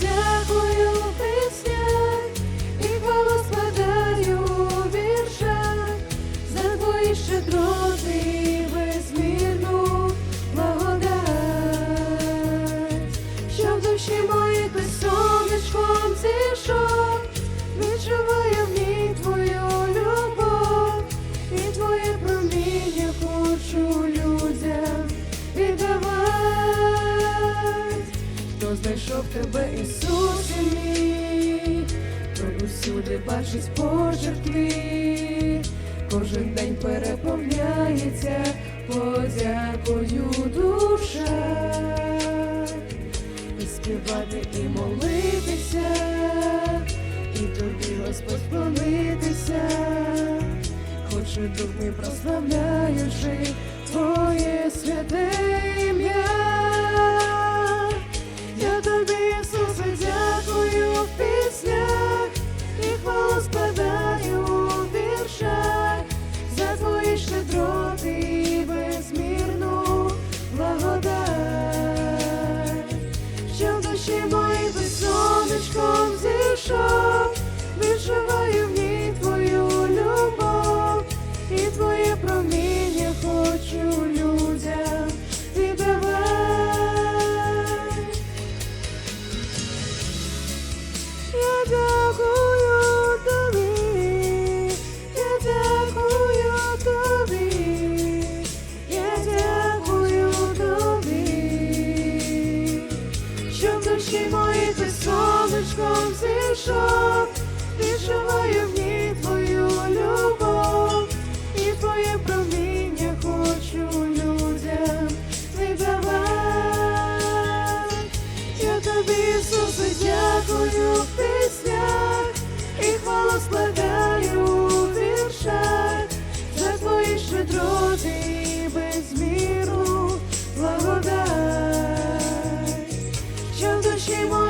дякую в піснях і хвалу подарю у віршах за твої щедроти і безмірну благодать, що в душі моїх сонечком зійшов, відчуваю Знайшов тебе, Ісусе мій, той усюди бачить почерк кожен день переповняється подякою душа, і співати, і молитися, і тобі, Господь, вклонитися, хочу дух мій прославляючи Твоє святе ім'я. Що Очі мої ти сонечком зійшов. she won't